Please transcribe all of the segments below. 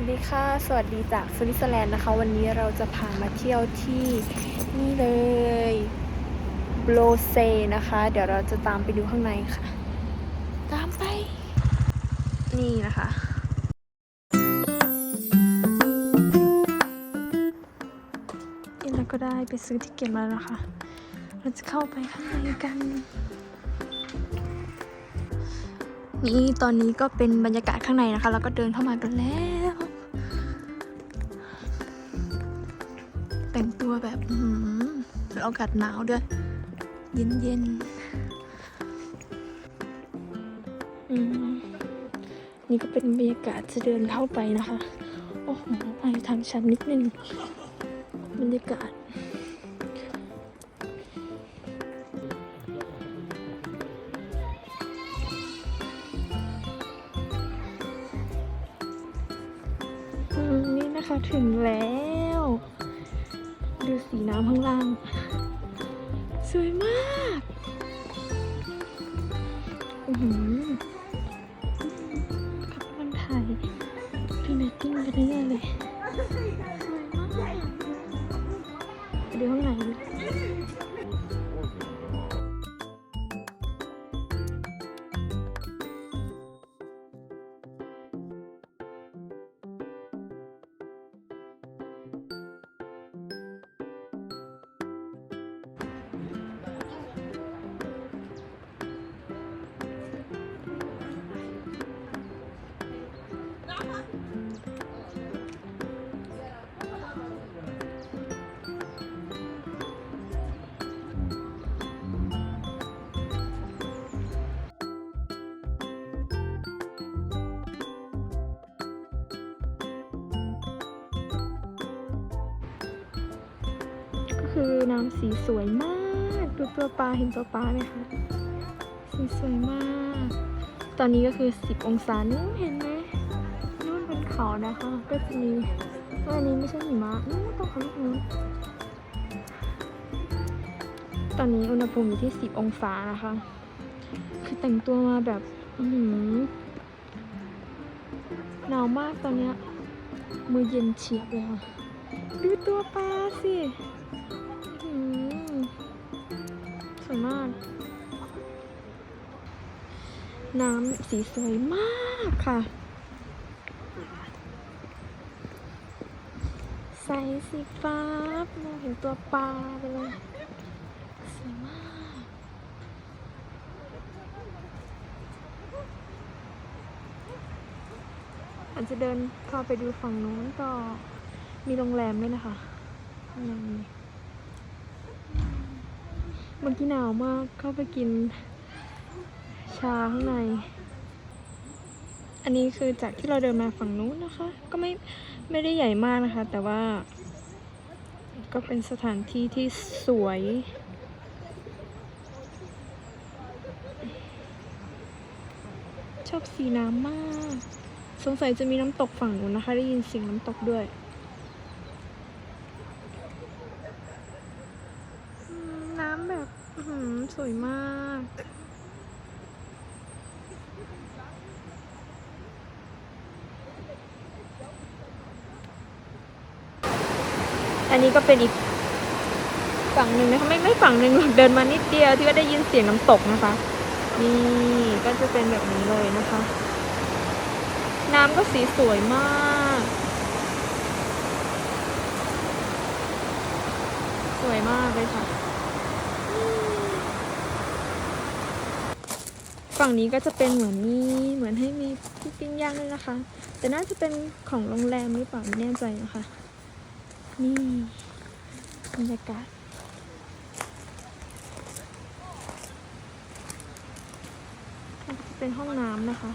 วัสดีค่ะ สวัสดีจากสวิตเซอร์แลนด์นะคะ วันนี้เราจะพามาเที่ยวที่นี่เลยโบลเซนะคะ เดี๋ยวเราจะตามไปดูข้างในค่ะ ตามไป นี่นะคะนี่เราก็ได้ไปซื้อทิเก็ตมาแล้วค่ะเราจะเข้าไปข้างในกัน นี่ตอนนี้ก็เป็นบรรยากาศข้างในนะคะ แล้วก็เดินเข้ามากันแล้ว แต่งตัวแบบอือหือากาศหนาวด้วย เย็นเย็นๆอืมนี่ก็เป็นบรรยากาศจะเดินเข้าไปนะคะ โอ้โหไปทางชันนิดนึง บรรยากาศอืมนี่นะคะถึงแล้ว ดูสีน้ำข้างล่าง สวยมากอือหือขับมันถ่ายพรีเวดดิ้งไปเรื่อยเลย สวยมากไปดูข้างใน คือน้ำสีสวยมาก ดูตัวปลาเห็นตัวปลาไหมคะ สีสวยมาก ตอนนี้ก็คือ 10 องศานู้นเห็นไหมนู่นบนเขานะคะ ก็จะมีอันนี้ไม่ใช่หิมะนู่นตรงเขาลูกนู้นตอนนี้อุณหภูมิอยู่ที่ 10 องศานะคะ คือแต่งตัวมาแบบอือหือหนาวมากตอนเนี้ยมือเย็นเฉียบเลยค่ะ ดูตัวปลาสิสวยมาก น้ำสีสวยมากค่ะ ใสสีฟ้ามองเห็นตัวปลาไปเลยสวยมากอาจจะเดินเข้าไปดูฝั่งนู้นก็ มีโรงแรมด้วยนะคะข้างในเมื่อกี้หนาวมากเข้าไปกิน ชาข้างใน อันนี้คือจากที่เราเดินมาฝั่งนู้นนะคะ ก็ไม่ไม่ได้ใหญ่มากนะคะ แต่ว่า ก็เป็นสถานที่ที่สวยชอบสีน้ำมาก สงสัยจะมีน้ำตกฝั่งนู้นนะคะ ได้ยินเสียงน้ำตกด้วยอืมน้ำแบบอื้อหือส วยมาก อันนี้ก็เป็นอีกฝั่งหนึ่งนะคะ ไม่ไม่ฝั่งหนึ่งหรอกเดินมานิดเดียวที่ว่าได้ยินเสียงน้ำตกนะคะ นี่ก็จะเป็นแบบนี้เลยนะคะ น้ำก็สีสวยมากสวยมากเลยค่ะอืม ฝั่งนี้ก็จะเป็นเหมือนมีเหมือนให้มีที่ปิ้งย่างด้วยนะคะ แต่น่าจะเป็นของโรงแรมหรือเปล่าไม่แน่ใจนะคะ นี่บรรยากาศเป็นห้องน้ำนะคะ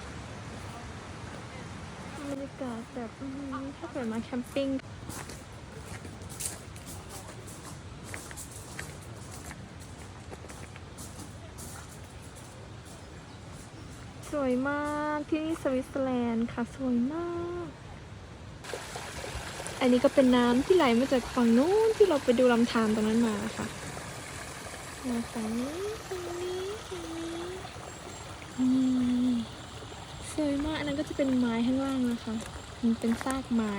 บรรยากาศแบบถ้าเกิดมาแคมปิ้ง สวยมากที่นี่สวิตเซอร์แลนด์ค่ะ สวยมาก อันนี้ก็เป็นน้ำที่ไหลมาจากฝั่งนู้นที่เราไปดูลำธารตรงนั้นมาค่ะมาฝั่งนี้ฝั่งนี้ฝั่งนี้นี่สวยมากอันนั้นก็จะเป็นไม้ข้างล่างนะคะมันเป็นซากไม้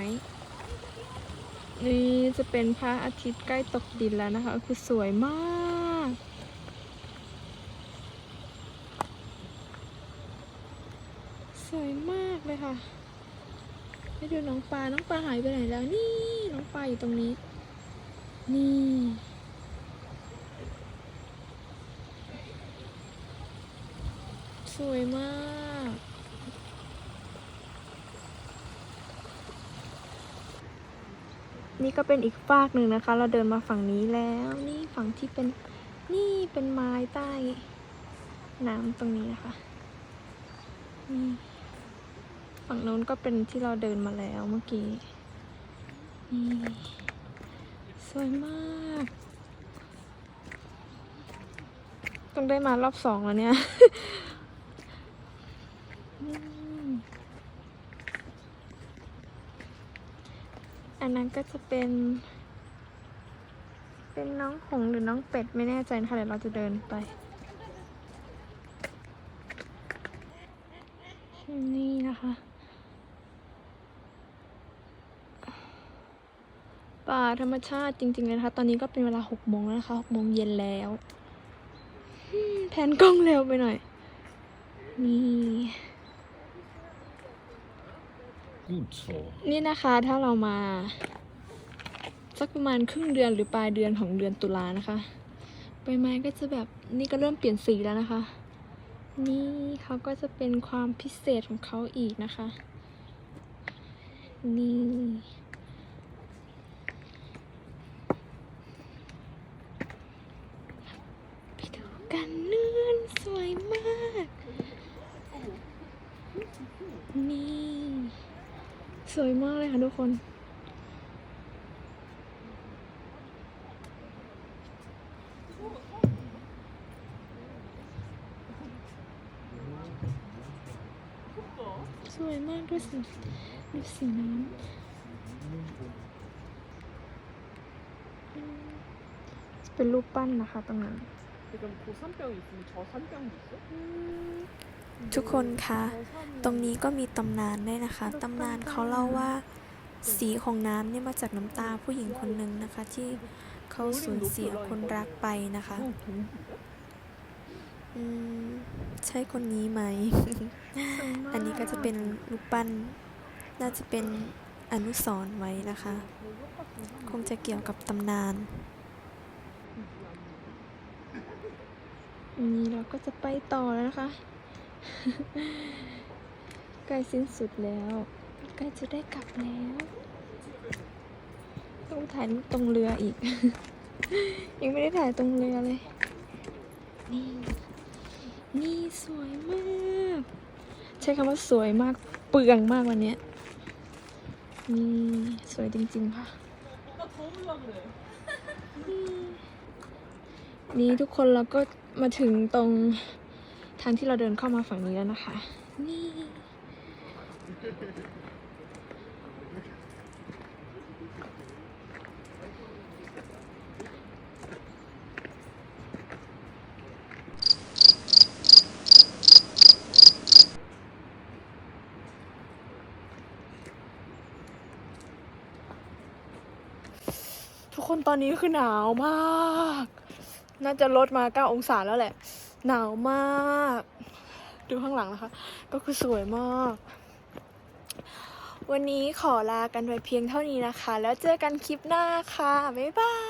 นี่จะเป็นพระอาทิตย์ใกล้ตกดินแล้วนะคะ คือสวยมาก สวยมากเลยค่ะให้ดูน้องปลา น้องปลาหายไปไหนแล้ว นี่ น้องปลาอยู่ตรงนี้ นี่ สวยมาก นี่ก็เป็นอีกฟากหนึ่งนะคะ เราเดินมาฝั่งนี้แล้ว นี่ฝั่งที่เป็น นี่เป็นไม้ใต้ น้ำตรงนี้นะคะ นี่ ฝั่งโน้นก็เป็นที่เราเดินมาแล้วเมื่อกี้นี่สวยมาก ต้องได้มารอบสองแล้วเนี่ยอันนั้นก็จะเป็น เป็นน้องหงส์หรือน้องเป็ดไม่แน่ใจนะคะเดี๋ยวเราจะเดินไปนี่นะคะ ป่าธรรมชาติจริงๆเลยนะคะ ตอนนี้ก็เป็นเวลาหกโมงแล้วนะคะหกโมงเย็นแล้วแผนกล้องเร็วไปหน่อย นี่ นี่นะคะถ้าเรามา สักประมาณครึ่งเดือนหรือปลายเดือนของเดือนตุลานะคะใบไม้ก็จะแบบนี่ก็เริ่มเปลี่ยนสีแล้วนะคะ นี่เขาก็จะเป็นความพิเศษของเขาอีกนะคะ นี่ ไปดูกันเนื่อนสวยมาก นี่ สวยมากเลยค่ะทุกคนสวยมากด้วยสิดูสีน้ำอืมเป็นรูปปั้นนะคะตรงนั้น ทุกคนคะ ตรงนี้ก็มีตำนานด้วยนะคะ ตำนานเขาเล่าว่าสีของน้ำเนี่ยมาจากน้ำตาผู้หญิงคนหนึ่งนะคะ ที่เขาสูญเสียคนรักไปนะคะ อืม ใช่คนนี้ไหม อันนี้ก็จะเป็นลูกปั้น น่าจะเป็นอนุสร์ไว้นะคะ คงจะเกี่ยวกับตำนานนี้เราก็จะไปต่อแล้วนะคะ ใกล้สิ้นสุดแล้วใกล้จะได้กลับแล้ว ต้องถ่ายตรงเรืออีก ยังไม่ได้ถ่ายตรงเรือเลย นี่ นี่สวยมาก ใช้คำว่าสวยมาก เปลืองมากวันนี้นี่สวยจริงๆค่ะนี่ทุกคนเราก็มาถึงตรง ทางที่เราเดินเข้ามาฝั่งนี้แล้วนะคะ นี่ ทุกคนตอนนี้คือหนาวมาก น่าจะลดมา 9 องศาแล้วแหละ หนาวมาก ดูข้างหลังนะคะ ก็คือสวยมาก วันนี้ขอลากันไปเพียงเท่านี้นะคะ แล้วเจอกันคลิปหน้าค่ะ บ๊ายบาย